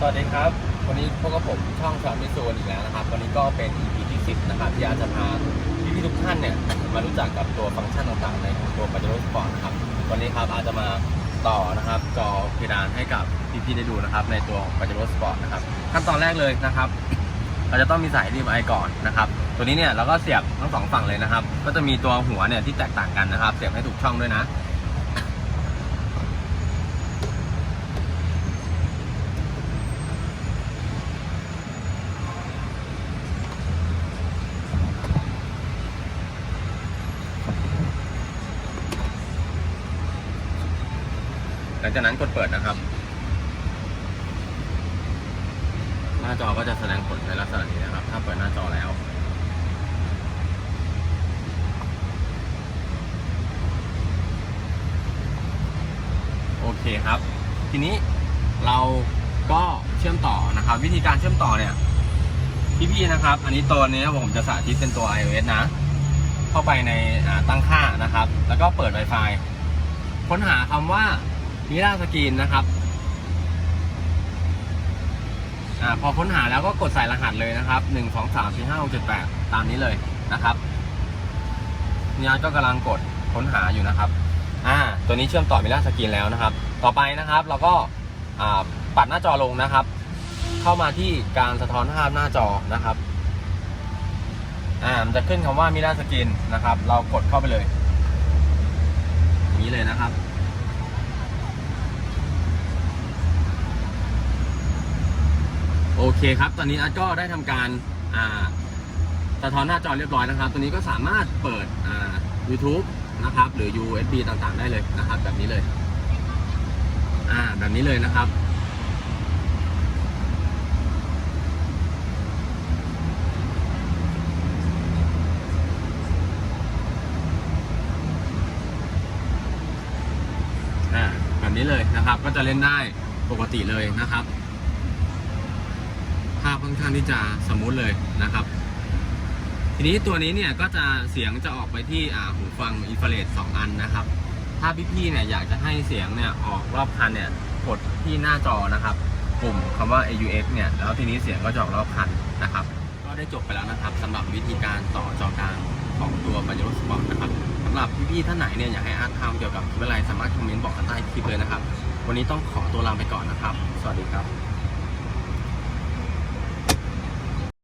สวัสดีครับ วันนี้พบกับผมช่องชอนมิซูนอีกแล้วนะครับ วันนี้ก็เป็น EP ที่ 10 นะครับที่อาจจะพาพี่ๆทุกท่านเนี่ยมารู้จักกับตัวฟังก์ชันต่างๆ ในตัวปัจจุบันสปอร์ตนะครับ วันนี้ครับอาจจะมาต่อนะครับจอเพดานให้กับพี่ๆได้ดูนะครับ ในตัวปัจจุบันสปอร์ตนะครับขั้นตอนแรกเลยนะครับ เราจะต้องมีสายรีมไอก่อนนะครับ ตัวนี้เนี่ยเราก็เสียบทั้งสองฝั่งเลยนะครับ ก็จะมีตัวหัวเนี่ยที่แตกต่างกันนะครับ เสียบให้ถูกช่องด้วยนะ ลังจากนั้นกดเปิดนะครับ หน้าจอก็จะแสดงผลในลักษณะนี้นะครับ ถ้าเปิดหน้าจอแล้วโอเคครับ ทีนี้เราก็เชื่อมต่อนะครับ วิธีการเชื่อมต่อเนี่ยพี่ๆนะครับ อันนี้ตัวนี้ผมจะสาธิตเป็นตัว iOS นะ เข้าไปในตั้งค่านะครับ แล้วก็เปิด Wi-Fi ค้นหาคำว่า มิราสกรีนนะครับอาพอค้นหาแล้วก็กดใส่รหัสเลยนะครับ1 2 3 4 5 6 7 8ตามนี้เลยนะครับนี่ก็กำลังกดค้นหาอยู่นะครับ อ่า ตัวนี้เชื่อมต่อมิราสกรีนแล้วนะครับ ต่อไปนะครับเราก็อ่าปัดหน้าจอลงนะครับ เข้ามาที่การสะท้อนภาพหน้าจอนะครับอ่ามันจะขึ้นคำว่ามิราสกรีนนะครับ เรากดเข้าไปเลยนี้เลยนะครับ โอ เคครับ ตอนนี้อาร์ตก็ได้ทำการอ่าสะท้อนหน้าจอเรียบร้อยนะครับ ตัวนี้ก็สามารถเปิดอ่า YouTube นะครับ หรือ USB ต่างๆ ได้เลยนะครับ แบบนี้เลย อ่า แบบนี้เลยนะครับ อ่า แบบนี้เลยนะครับ ก็จะเล่นได้ปกติเลยนะครับาพค่อนข้างที่จะสมูทเลยนะครับ ทีนี้ตัวนี้เนี่ยก็จะเสียงจะออกไปที่หูฟังอินฟราเรดสองอันนะครับ ถ้าพี่ๆเนี่ยอยากจะให้เสียงเนี่ยออกรอบคันเนี่ยกดที่หน้าจอนะครับปุ่มคำว่า AUX เนี่ยแล้วทีนี้เสียงก็จะออกรอบคันนะครับ ก็ได้จบไปแล้วนะครับสำหรับวิธีการต่อจอกลางของตัวปัจจุสปอร์ตนะครับสำหรับพี่ๆท่านไหนเนี่ยอยากให้อาร์ตทำเกี่ยวกับคลิปอะไรสามารถคอมเมนต์บอกกันใต้คลิปเลยนะครับ วันนี้ต้องขอตัวลาไปก่อนนะครับ สวัสดีครับ